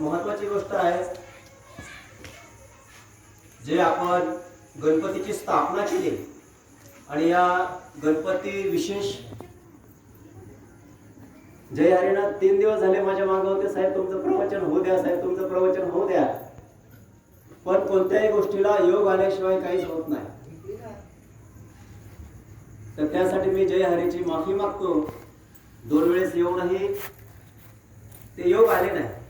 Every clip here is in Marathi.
महत्वाची गोष्ट आहे. जे आपण गणपतीची स्थापना केली आणि या गणपती विशेष जय हरिणा तीन दिवस झाले माझ्या मागे होते. साहेब तुमचं प्रवचन होऊ द्या. साहेब तुमचं प्रवचन होऊ द्या. पण कोणत्याही गोष्टीला योग आल्याशिवाय काहीच होत नाही. तर त्यासाठी मी जय हरीची माफी मागतो. दोन वेळेस येऊनही ते योग आले नाही.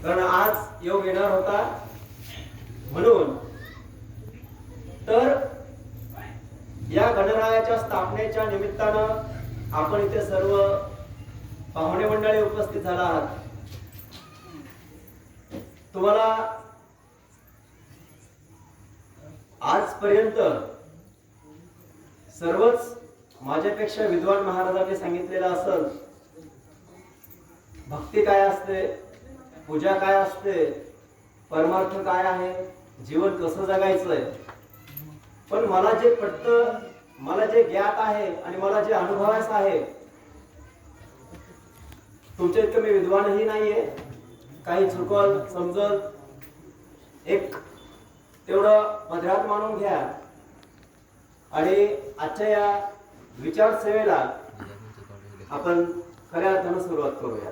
कारण आज योग येणार होता म्हणून. तर या गणरायाच्या स्थापनेच्या निमित्तानं आपण इथे सर्व पाहुणे मंडळी उपस्थित झाला आहात. तुम्हाला आजपर्यंत सर्वच माझ्यापेक्षा विद्वान महाराजांनी सांगितलेलं असं. भक्ती काय असते? पूजा काय असते? परमार्थ काय आहे? जीवन कसं जगायचंय? पण मला जे पटतं मला जे ज्ञात आहे आणि मला जे अनुभवायचं आहे तुमच्या इतकं मी विद्वानही नाहीये. काही चुकल समजत एक तेवढं पदरात मानून घ्या. आणि आजच्या या विचार सेवेला आपण खऱ्या अर्थानं सुरुवात करूया.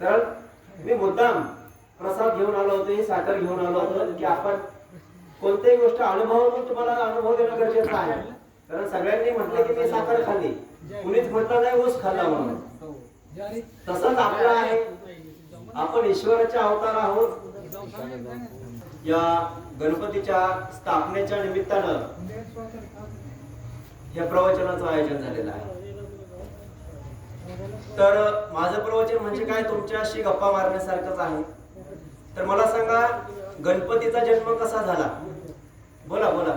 कारण मी मुद्दाम प्रसाद घेऊन आलो होतो हे साखर घेऊन आलो होतो की आपण कोणत्याही गोष्ट अनुभवून तुम्हाला अनुभव देणं गरजेचं आहे. कारण सगळ्यांनी म्हटलं की मी साखर खाल्ली. कुणीच म्हटलं नाही ऊस खाल्ला म्हणून. तसंच आपलं आहे. आपण ईश्वराचे अवतार आहोत. या गणपतीच्या स्थापनेच्या निमित्तानं या प्रवचनाचं आयोजन झालेलं आहे. तर माझं प्रवचन म्हणजे काय? तुमच्याशी गप्पा मारण्यासारखंच आहे. तर मला सांगा गणपतीचा जन्म कसा झाला? बोला बोला.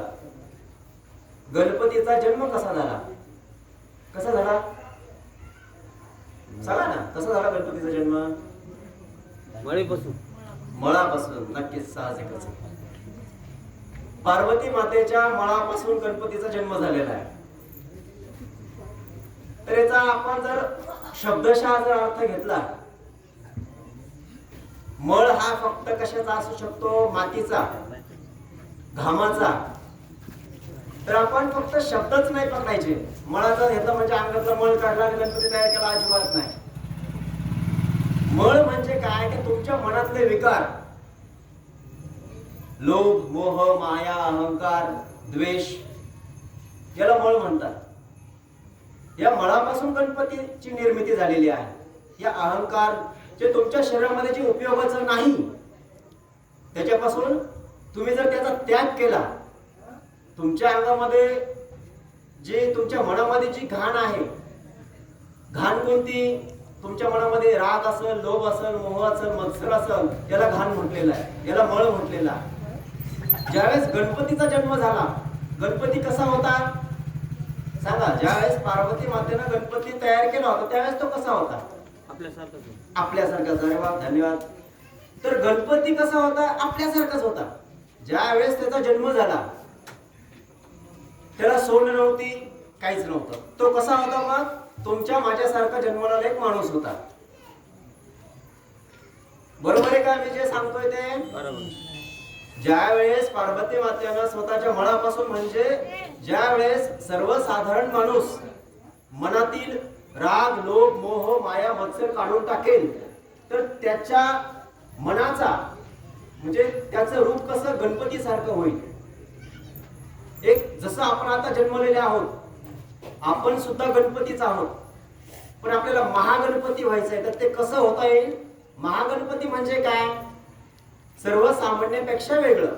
गणपतीचा जन्म कसा झाला? कसा झाला? सांगा ना कसा झाला गणपतीचा जन्म? मळीपासून. मळापासून नक्कीच साहजिकच. पार्वती मातेच्या मळापासून गणपतीचा जन्म झालेला आहे. तर याचा आपण जर शब्दशः जर अर्थ घेतला मळ हा फक्त कशाचा असू शकतो? मातीचा घामाचा. तर आपण फक्त शब्दच नाही पकडायचे. मळाचा घेतला म्हणजे अंगातला मळ काढला आणि गणपती तयार केला अजिबात नाही. मळ म्हणजे काय? की तुमच्या मनातले विकार. लोभ मोह माया अहंकार द्वेष याला मळ म्हणतात. या मळापासून गणपतीची निर्मिती झालेली आहे. या अहंकार जे तुमच्या शरीरामध्ये जे उपयोगाचं नाही त्याच्यापासून तुम्ही जर त्याचा त्याग केला तुमच्या अंगामध्ये जे तुमच्या मनामध्ये जी घाण आहे घाण कोणती? तुमच्या मनामध्ये राग असेल लोभ असेल मोह असेल मत्सर असेल याला घाण म्हटलेलं आहे याला मळ म्हटलेला आहे. ज्यावेळेस गणपतीचा जन्म झाला गणपती कसा होता? सांगा ज्यावेळेस पार्वती मातेनं गणपती तयार केला होता त्यावेळेस तो कसा होता? आपल्यासारखंच आपल्यासारखा धन्यवाद धन्यवाद. तर गणपती कसा होता? आपल्यासारखाच होता. ज्या वेळेस त्याचा जन्म झाला त्याला सोंड नव्हती काहीच नव्हतं. तो कसा होता मग? तुमच्या माझ्यासारखा जन्मला एक माणूस होता. बरोबर आहे का मी जे सांगतोय ते? बरोबर. ज्या वेळेस पार्वती मातेनं स्वतःच्या मनापासून म्हणजे ज्या वेळेस सर्वसाधारण माणूस मनातील राग लोभ मोह माया मत्सर काढून टाकेल तर त्याच्या मनाचा म्हणजे त्याचं रूप कसं गणपती सारखं होईल? एक जसं आपण आता जन्मलेले आहोत आपण सुद्धा गणपतीच आहोत पण आपल्याला महागणपती व्हायचंय तर ते कसं होता येईल? महागणपती म्हणजे काय? सर्वसामान्यापेक्षा वेगळं.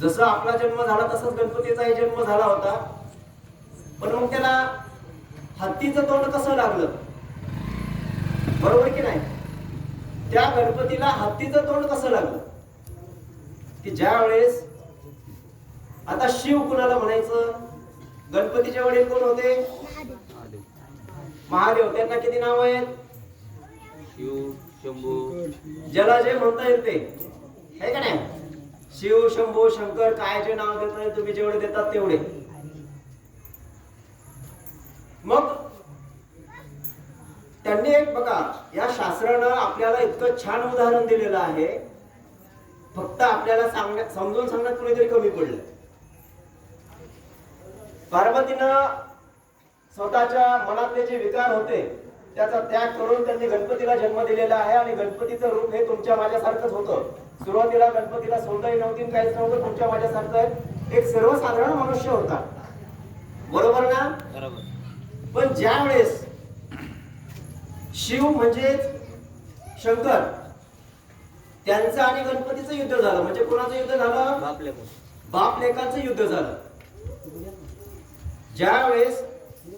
जसं आपला जन्म झाला तसंच गणपतीचाही जन्म झाला होता. पण मग त्याला हत्तीचं तोंड कसं लागलं? बरोबर की नाही? त्या गणपतीला हत्तीचं तोंड कसं लागलं? की ज्या वेळेस आता शिव कुणाला म्हणायचं? गणपतीचे वडील कोण होते? महादेव. त्यांना किती नाव आहेत? शिव शंभू. ज्याला जे म्हणता येईल ते. आहे का नाही? शिव शंभू शंकर काय जे नाव देतात तुम्ही जेवढे देतात तेवढे. मग त्यांनी एक बघा या शास्त्रानं आपल्याला इतकं छान उदाहरण दिलेलं आहे. फक्त आपल्याला सांगण्यात समजून सांगण्यात कुणीतरी कमी पडलं. पार्वतीनं स्वतःच्या मनातले जे विकार होते त्याचा त्याग करून त्यांनी गणपतीला जन्म दिलेला आहे आणि गणपतीचं रूप हे तुमच्या माझ्यासारखंच होतं. सुरुवातीला गणपतीला सोंदही नव्हती काहीच नव्हतं तुमच्या माझ्यासारखं एक सर्वसाधारण मनुष्य होता. बरोबर ना? बरोबर. पण ज्या वेळेस शिव म्हणजेच शंकर त्यांचं आणि गणपतीचं युद्ध झालं. म्हणजे कोणाचं युद्ध झालं? बाप लेकाचं युद्ध झालं. ज्या वेळेस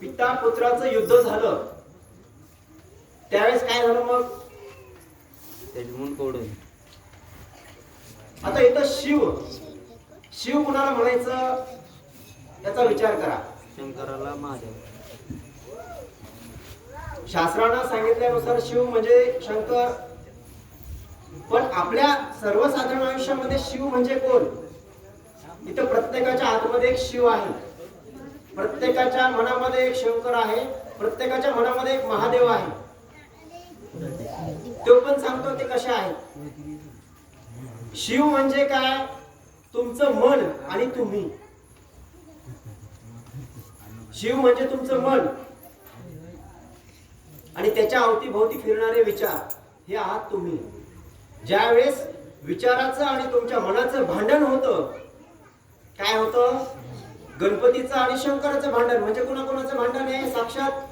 पिता पुत्राचं युद्ध झालं त्यावेळेस काय झालं मग? त्याची मून कोडून. आता इथं शिव. शिव कुणाला म्हणायचं? याचा विचार करा. शंकराला महादेव शास्त्रानं सांगितल्यानुसार शिव म्हणजे शंकर. पण आपल्या सर्वसाधारण आयुष्यामध्ये शिव म्हणजे कोण? इथं प्रत्येकाच्या आतमध्ये एक शिव आहे. प्रत्येकाच्या मनामध्ये एक शंकर आहे. प्रत्येकाच्या मनामध्ये एक महादेव आहे. तो पण सांगतो ते कसे आहेत शिव म्हणजे काय? तुमचं मन आणि तुम्ही. शिव म्हणजे तुमचं मन. आणि त्याच्या अवतीभोवती फिरणारे विचार हे आहात तुम्ही. ज्यावेळेस विचाराचं आणि तुमच्या मनाचं भांडण होतं काय होतं? गणपतीचं आणि शंकराचं भांडण म्हणजे कोणाकोणाचं भांडण आहे? साक्षात